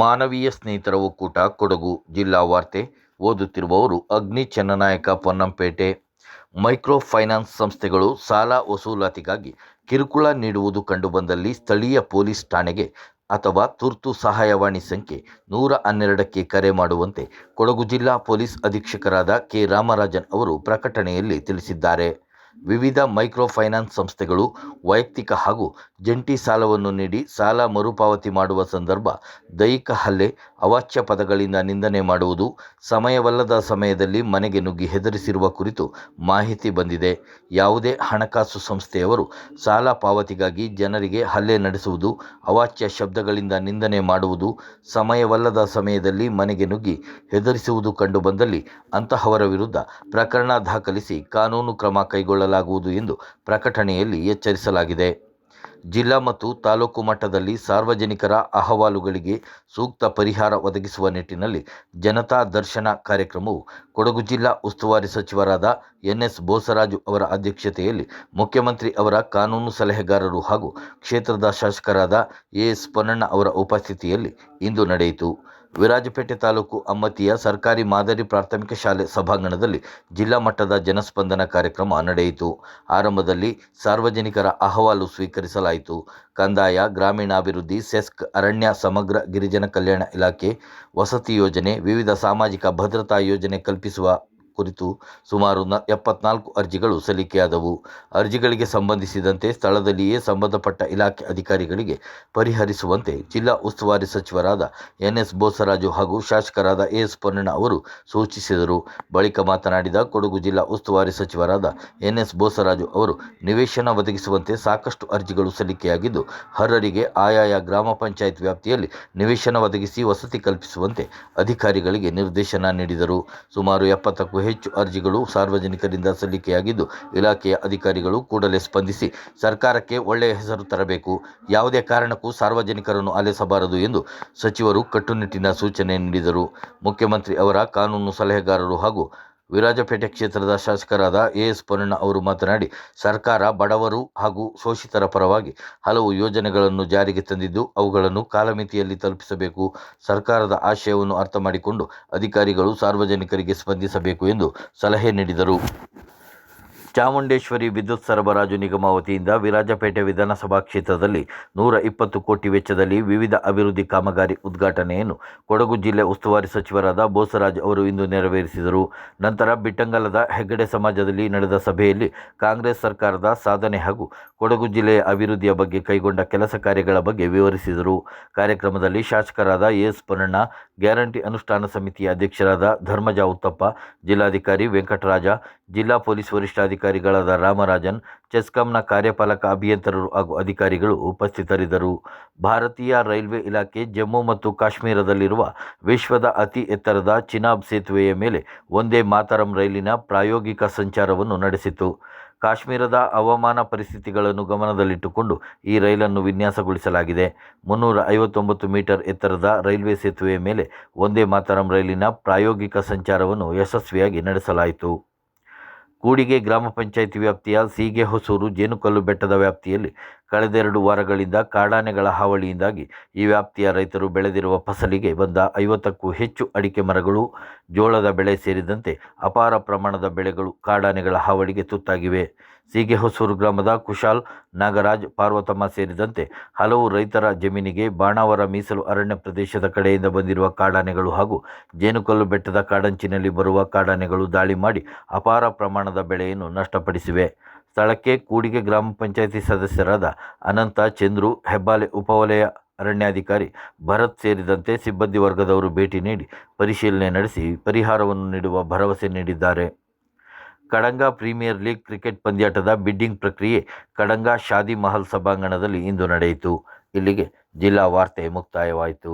ಮಾನವೀಯ ಸ್ನೇಹಿತರ ಒಕ್ಕೂಟ ಕೊಡಗು ಜಿಲ್ಲಾ ವಾರ್ತೆ ಓದುತ್ತಿರುವವರು ಅಗ್ನಿ ಚನ್ನನಾಯಕ ಪೊನ್ನಂಪೇಟೆ. ಮೈಕ್ರೋ ಫೈನಾನ್ಸ್ ಸಂಸ್ಥೆಗಳು ಸಾಲ ವಸೂಲಾತಿಗಾಗಿ ಕಿರುಕುಳ ನೀಡುವುದು ಕಂಡುಬಂದಲ್ಲಿ ಸ್ಥಳೀಯ ಪೊಲೀಸ್ ಠಾಣೆಗೆ ಅಥವಾ ತುರ್ತು ಸಹಾಯವಾಣಿ ಸಂಖ್ಯೆ ನೂರ ಹನ್ನೆರಡಕ್ಕೆ ಕರೆ ಮಾಡುವಂತೆ ಕೊಡಗು ಜಿಲ್ಲಾ ಪೊಲೀಸ್ ಅಧೀಕ್ಷಕರಾದ ಕೆ ರಾಮರಾಜನ್ ಅವರು ಪ್ರಕಟಣೆಯಲ್ಲಿ ತಿಳಿಸಿದ್ದಾರೆ. ವಿವಿಧ ಮೈಕ್ರೋ ಫೈನಾನ್ಸ್ ಸಂಸ್ಥೆಗಳು ವೈಯಕ್ತಿಕ ಹಾಗೂ ಜಂಟಿ ಸಾಲವನ್ನು ನೀಡಿ ಸಾಲ ಮರುಪಾವತಿ ಮಾಡುವ ಸಂದರ್ಭ ದೈಹಿಕ ಹಲ್ಲೆ, ಅವಾಚ್ಯ ಪದಗಳಿಂದ ನಿಂದನೆ ಮಾಡುವುದು, ಸಮಯವಲ್ಲದ ಸಮಯದಲ್ಲಿ ಮನೆಗೆ ನುಗ್ಗಿ ಹೆದರಿಸಿರುವ ಕುರಿತು ಮಾಹಿತಿ ಬಂದಿದೆ. ಯಾವುದೇ ಹಣಕಾಸು ಸಂಸ್ಥೆಯವರು ಸಾಲ ಪಾವತಿಗಾಗಿ ಜನರಿಗೆ ಹಲ್ಲೆ ನಡೆಸುವುದು, ಅವಾಚ್ಯ ಶಬ್ದಗಳಿಂದ ನಿಂದನೆ ಮಾಡುವುದು, ಸಮಯವಲ್ಲದ ಸಮಯದಲ್ಲಿ ಮನೆಗೆ ನುಗ್ಗಿ ಹೆದರಿಸುವುದು ಕಂಡುಬಂದಲ್ಲಿ ಅಂತಹವರ ವಿರುದ್ಧ ಪ್ರಕರಣ ದಾಖಲಿಸಿ ಕಾನೂನು ಕ್ರಮ ಕೈಗೊಳ್ಳಲಾಗುವುದು. ಎಂದು ಪ್ರಕಟಣೆಯಲ್ಲಿ ಎಚ್ಚರಿಸಲಾಗಿದೆ. ಜಿಲ್ಲಾ ಮತ್ತು ತಾಲೂಕು ಮಟ್ಟದಲ್ಲಿ ಸಾರ್ವಜನಿಕರ ಅಹವಾಲುಗಳಿಗೆ ಸೂಕ್ತ ಪರಿಹಾರ ಒದಗಿಸುವ ನಿಟ್ಟಿನಲ್ಲಿ ಜನತಾ ದರ್ಶನ ಕಾರ್ಯಕ್ರಮವು ಕೊಡಗು ಜಿಲ್ಲಾ ಉಸ್ತುವಾರಿ ಸಚಿವರಾದ ಎನ್ಎಸ್ ಬೋಸರಾಜು ಅವರ ಅಧ್ಯಕ್ಷತೆಯಲ್ಲಿ ಮುಖ್ಯಮಂತ್ರಿ ಅವರ ಕಾನೂನು ಸಲಹೆಗಾರರು ಹಾಗೂ ಕ್ಷೇತ್ರದ ಶಾಸಕರಾದ ಎಎಸ್ ಪೊನ್ನಣ್ಣ ಅವರ ಉಪಸ್ಥಿತಿಯಲ್ಲಿ ಇಂದು ನಡೆಯಿತು. ವಿರಾಜಪೇಟೆ ತಾಲೂಕು ಅಮ್ಮತ್ತಿಯ ಸರ್ಕಾರಿ ಮಾದರಿ ಪ್ರಾಥಮಿಕ ಶಾಲೆ ಸಭಾಂಗಣದಲ್ಲಿ ಜಿಲ್ಲಾ ಮಟ್ಟದ ಜನಸ್ಪಂದನ ಕಾರ್ಯಕ್ರಮ ನಡೆಯಿತು. ಆರಂಭದಲ್ಲಿ ಸಾರ್ವಜನಿಕರ ಅಹವಾಲು ಸ್ವೀಕರಿಸಲಾಯಿತು. ಕಂದಾಯ, ಗ್ರಾಮೀಣಾಭಿವೃದ್ಧಿ, ಸೆಸ್ಕ್, ಅರಣ್ಯ, ಸಮಗ್ರ ಗಿರಿಜನ ಕಲ್ಯಾಣ ಇಲಾಖೆ, ವಸತಿ ಯೋಜನೆ, ವಿವಿಧ ಸಾಮಾಜಿಕ ಭದ್ರತಾ ಯೋಜನೆ ಕಲ್ಪಿಸುವ ಕುರಿತು ಸುಮಾರು ನ ಎಪ್ಪತ್ನಾಲ್ಕು ಅರ್ಜಿಗಳು ಸಲ್ಲಿಕೆಯಾದವು. ಅರ್ಜಿಗಳಿಗೆ ಸಂಬಂಧಿಸಿದಂತೆ ಸ್ಥಳದಲ್ಲಿಯೇ ಸಂಬಂಧಪಟ್ಟ ಇಲಾಖೆ ಅಧಿಕಾರಿಗಳಿಗೆ ಪರಿಹರಿಸುವಂತೆ ಜಿಲ್ಲಾ ಉಸ್ತುವಾರಿ ಸಚಿವರಾದ ಎನ್ ಎಸ್ ಬೋಸರಾಜು ಹಾಗೂ ಶಾಸಕರಾದ ಎಸ್ ಪೊನ್ನಣ್ಣ ಅವರು ಸೂಚಿಸಿದರು. ಬಳಿಕ ಮಾತನಾಡಿದ ಕೊಡಗು ಜಿಲ್ಲಾ ಉಸ್ತುವಾರಿ ಸಚಿವರಾದ ಎನ್ ಎಸ್ ಬೋಸರಾಜು ಅವರು, ನಿವೇಶನ ಒದಗಿಸುವಂತೆ ಸಾಕಷ್ಟು ಅರ್ಜಿಗಳು ಸಲ್ಲಿಕೆಯಾಗಿದ್ದು ಹರರಿಗೆ ಆಯಾಯ ಗ್ರಾಮ ಪಂಚಾಯತ್ ವ್ಯಾಪ್ತಿಯಲ್ಲಿ ನಿವೇಶನ ಒದಗಿಸಿ ವಸತಿ ಕಲ್ಪಿಸುವಂತೆ ಅಧಿಕಾರಿಗಳಿಗೆ ನಿರ್ದೇಶನ ನೀಡಿದರು. ಸುಮಾರು ಎಪ್ಪತ್ತಕ್ಕೂ ಹೆಚ್ಚು ಅರ್ಜಿಗಳು ಸಾರ್ವಜನಿಕರಿಂದ ಸಲ್ಲಿಕೆಯಾಗಿದ್ದು, ಇಲಾಖೆಯ ಅಧಿಕಾರಿಗಳು ಕೂಡಲೇ ಸ್ಪಂದಿಸಿ ಸರ್ಕಾರಕ್ಕೆ ಒಳ್ಳೆಯ ಹೆಸರು ತರಬೇಕು. ಯಾವುದೇ ಕಾರಣಕ್ಕೂ ಸಾರ್ವಜನಿಕರನ್ನು ಅಲೆಸಬಾರದು ಎಂದು ಸಚಿವರು ಕಟ್ಟುನಿಟ್ಟಿನ ಸೂಚನೆ ನೀಡಿದರು. ಮುಖ್ಯಮಂತ್ರಿ ಅವರ ಕಾನೂನು ಸಲಹೆಗಾರರು ಹಾಗೂ ವಿರಾಜಪೇಟೆ ಕ್ಷೇತ್ರದ ಶಾಸಕರಾದ ಎಎಸ್ ಪೊನ್ನಣ್ಣ ಅವರು ಮಾತನಾಡಿ, ಸರ್ಕಾರ ಬಡವರು ಹಾಗೂ ಶೋಷಿತರ ಪರವಾಗಿ ಹಲವು ಯೋಜನೆಗಳನ್ನು ಜಾರಿಗೆ ತಂದಿದ್ದು, ಅವುಗಳನ್ನು ಕಾಲಮಿತಿಯಲ್ಲಿ ತಲುಪಿಸಬೇಕು. ಸರ್ಕಾರದ ಆಶಯವನ್ನು ಅರ್ಥ ಮಾಡಿಕೊಂಡು ಅಧಿಕಾರಿಗಳು ಸಾರ್ವಜನಿಕರಿಗೆ ಸ್ಪಂದಿಸಬೇಕು ಎಂದು ಸಲಹೆ ನೀಡಿದರು. ಚಾಮುಂಡೇಶ್ವರಿ ವಿದ್ಯುತ್ ಸರಬರಾಜು ನಿಗಮ ವತಿಯಿಂದ ವಿರಾಜಪೇಟೆ ವಿಧಾನಸಭಾ ಕ್ಷೇತ್ರದಲ್ಲಿ ನೂರ ಇಪ್ಪತ್ತು ಕೋಟಿ ವೆಚ್ಚದಲ್ಲಿ ವಿವಿಧ ಅಭಿವೃದ್ಧಿ ಕಾಮಗಾರಿ ಉದ್ಘಾಟನೆಯನ್ನು ಕೊಡಗು ಜಿಲ್ಲೆ ಉಸ್ತುವಾರಿ ಸಚಿವರಾದ ಬೋಸರಾಜ್ ಅವರು ಇಂದು ನೆರವೇರಿಸಿದರು. ನಂತರ ಬಿಟ್ಟಂಗಲದ ಹೆಗ್ಗಡೆ ಸಮಾಜದಲ್ಲಿ ನಡೆದ ಸಭೆಯಲ್ಲಿ ಕಾಂಗ್ರೆಸ್ ಸರ್ಕಾರದ ಸಾಧನೆ ಹಾಗೂ ಕೊಡಗು ಜಿಲ್ಲೆಯ ಅಭಿವೃದ್ಧಿಯ ಬಗ್ಗೆ ಕೈಗೊಂಡ ಕೆಲಸ ಕಾರ್ಯಗಳ ಬಗ್ಗೆ ವಿವರಿಸಿದರು. ಕಾರ್ಯಕ್ರಮದಲ್ಲಿ ಶಾಸಕರಾದ ಎಸ್ ಪೊನ್ನಣ್ಣ, ಗ್ಯಾರಂಟಿ ಅನುಷ್ಠಾನ ಸಮಿತಿಯ ಅಧ್ಯಕ್ಷರಾದ ಧರ್ಮಜಾ ಉತ್ತಪ್ಪ, ಜಿಲ್ಲಾಧಿಕಾರಿ ವೆಂಕಟರಾಜ, ಜಿಲ್ಲಾ ಪೊಲೀಸ್ ವರಿಷ್ಠಾಧಿಕಾರಿಗಳಾದ ರಾಮರಾಜನ್, ಚೆಸ್ಕಾಂನ ಕಾರ್ಯಪಾಲಕ ಅಭಿಯಂತರರು ಹಾಗೂ ಅಧಿಕಾರಿಗಳು ಉಪಸ್ಥಿತರಿದ್ದರು. ಭಾರತೀಯ ರೈಲ್ವೆ ಇಲಾಖೆ ಜಮ್ಮು ಮತ್ತು ಕಾಶ್ಮೀರದಲ್ಲಿರುವ ವಿಶ್ವದ ಅತಿ ಎತ್ತರದ ಚಿನಾಬ್ ಸೇತುವೆಯ ಮೇಲೆ ಒಂದೇ ಮಾತರಂ ರೈಲಿನ ಪ್ರಾಯೋಗಿಕ ಸಂಚಾರವನ್ನು ನಡೆಸಿತು ಕಾಶ್ಮೀರದ ಹವಾಮಾನ ಪರಿಸ್ಥಿತಿಗಳನ್ನು ಗಮನದಲ್ಲಿಟ್ಟುಕೊಂಡು ಈ ರೈಲನ್ನು ವಿನ್ಯಾಸಗೊಳಿಸಲಾಗಿದೆ. ಮುನ್ನೂರ ಐವತ್ತೊಂಬತ್ತು ಮೀಟರ್ ಎತ್ತರದ ರೈಲ್ವೆ ಸೇತುವೆಯ ಮೇಲೆ ಒಂದೇ ಮಾತರಂ ರೈಲಿನ ಪ್ರಾಯೋಗಿಕ ಸಂಚಾರವನ್ನು ಯಶಸ್ವಿಯಾಗಿ ನಡೆಸಲಾಯಿತು. ಕೂಡಿಗೆ ಗ್ರಾಮ ಪಂಚಾಯಿತಿ ವ್ಯಾಪ್ತಿಯ ಸೀಗೆಹೊಸೂರು ಜೇನುಕಲ್ಲು ಬೆಟ್ಟದ ವ್ಯಾಪ್ತಿಯಲ್ಲಿ ಕಳೆದೆರಡು ವಾರಗಳಿಂದ ಕಾಡಾನೆಗಳ ಹಾವಳಿಯಿಂದಾಗಿ ಈ ವ್ಯಾಪ್ತಿಯ ರೈತರು ಬೆಳೆದಿರುವ ಫಸಲಿಗೆ ಬಂದ ಐವತ್ತಕ್ಕೂ ಹೆಚ್ಚು ಅಡಿಕೆ ಮರಗಳು, ಜೋಳದ ಬೆಳೆ ಸೇರಿದಂತೆ ಅಪಾರ ಪ್ರಮಾಣದ ಬೆಳೆಗಳು ಕಾಡಾನೆಗಳ ಹಾವಳಿಗೆ ತುತ್ತಾಗಿವೆ. ಸೀಗೆಹೊಸೂರು ಗ್ರಾಮದ ಕುಶಾಲ್ ನಾಗರಾಜ್ ಪಾರ್ವತಮ್ಮ ಸೇರಿದಂತೆ ಹಲವು ರೈತರ ಜಮೀನಿಗೆ ಬಾಣಾವರ ಮೀಸಲು ಅರಣ್ಯ ಪ್ರದೇಶದ ಕಡೆಯಿಂದ ಬಂದಿರುವ ಕಾಡಾನೆಗಳು ಹಾಗೂ ಜೇನುಕಲ್ಲು ಬೆಟ್ಟದ ಕಾಡಂಚಿನಲ್ಲಿ ಬರುವ ಕಾಡಾನೆಗಳು ದಾಳಿ ಮಾಡಿ ಅಪಾರ ಪ್ರಮಾಣದ ಬೆಳೆಯನ್ನು ನಷ್ಟಪಡಿಸಿವೆ. ಸ್ಥಳಕ್ಕೆ ಕೂಡಿಗೆ ಗ್ರಾಮ ಪಂಚಾಯಿತಿ ಸದಸ್ಯರಾದ ಅನಂತ, ಚಂದ್ರು, ಹೆಬ್ಬಾಲೆ ಉಪವಲಯ ಅರಣ್ಯಾಧಿಕಾರಿ ಭರತ್ ಸೇರಿದಂತೆ ಸಿಬ್ಬಂದಿ ವರ್ಗದವರು ಭೇಟಿ ನೀಡಿ ಪರಿಶೀಲನೆ ನಡೆಸಿ ಪರಿಹಾರವನ್ನು ನೀಡುವ ಭರವಸೆ ನೀಡಿದ್ದಾರೆ. ಕಡಂಗ ಪ್ರೀಮಿಯರ್ ಲೀಗ್ ಕ್ರಿಕೆಟ್ ಪಂದ್ಯಾಟದ ಬಿಡ್ಡಿಂಗ್ ಪ್ರಕ್ರಿಯೆ ಕಡಂಗ ಶಾದಿ ಮಹಲ್ ಸಭಾಂಗಣದಲ್ಲಿ ಇಂದು ನಡೆಯಿತು. ಇಲ್ಲಿಗೆ ಜಿಲ್ಲಾ ವಾರ್ತೆ ಮುಕ್ತಾಯವಾಯಿತು.